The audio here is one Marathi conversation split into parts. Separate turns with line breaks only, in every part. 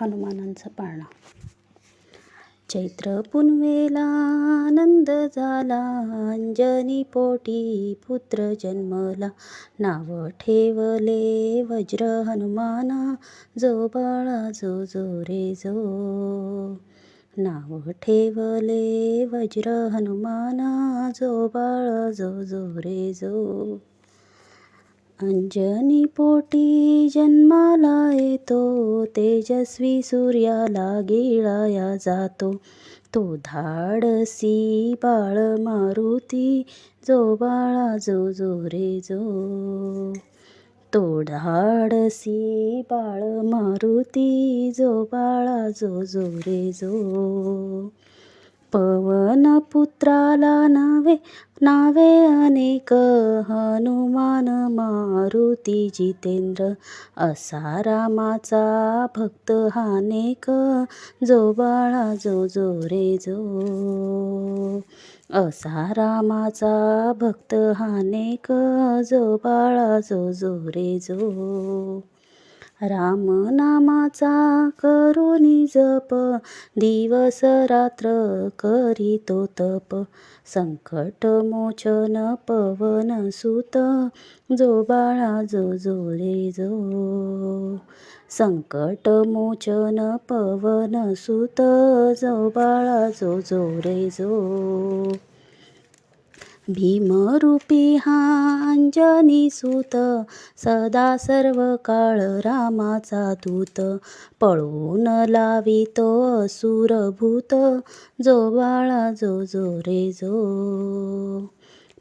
हनुमानांचा पाळणा. चैत्र पुनवेला आनंद झाला अंजनी पोटी पुत्र जन्मला. नाव ठेवले वज्र हनुमाना जो बाळा जो जो रे जो. नाव ठेवले वज्र हनुमाना जो बाळा जो जो रे जो. अंजनी पोटी जन्माला येतो तेजस्वी सूर्याला गिळाया जातो. तो धाडसी बाळ मारुती जो बाळा जो जो रे जो. तो धाडसी बाळ मारुती जो बाळा जो जो रे जो. पवन पुत्राला नावे नावे अनेक हनुमान मारुती जितेंद्र असा रामाचा भक्त हानेक जो बाळा जो जो रे जो. असा रामाचा भक्त हानेक जो बाळा जो जो रे जो. राम नामाचा करुणी जप दिवस रात्र करीतो तप. संकट मोचन पवन सुत जो बाळा जो जो रे जो. संकट मोचन पवन सुत जो बाळा जो जो रे जो. भीमरूपी हा अंजनी सूत सदा सर्व काळ रामाचा दूत. पळून लावितो असुरभूत जो बाळा जो जो रे जो.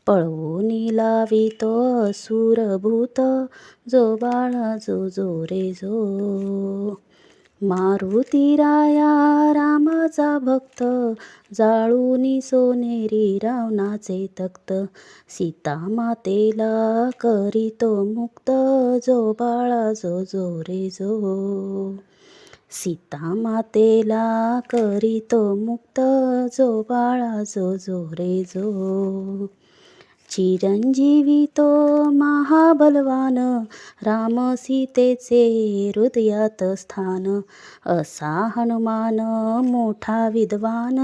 पळवून लावितो असुरभूत जो बाळा जो जो रे जो. मारुती राया रामाचा भक्त जाळूनी सोनेरी रावणाचे तख्त. सीता मातेला करीतो मुक्त जो बाळा जो जो रे जो. सीता मातेला करीतो मुक्त जो बाळा जो जो रे जो. चिरंजीवी तो महाबलवान राम सीतेचे हृदयात स्थान. असा हनुमान मोठा विद्वान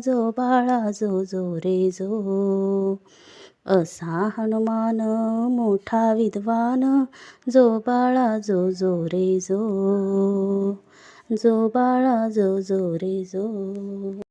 जो बाळा जो जो रे जो. असा हनुमान मोठा विद्वान जो बाळा जो जो रे जो. जो बाळा जो जो रे जो.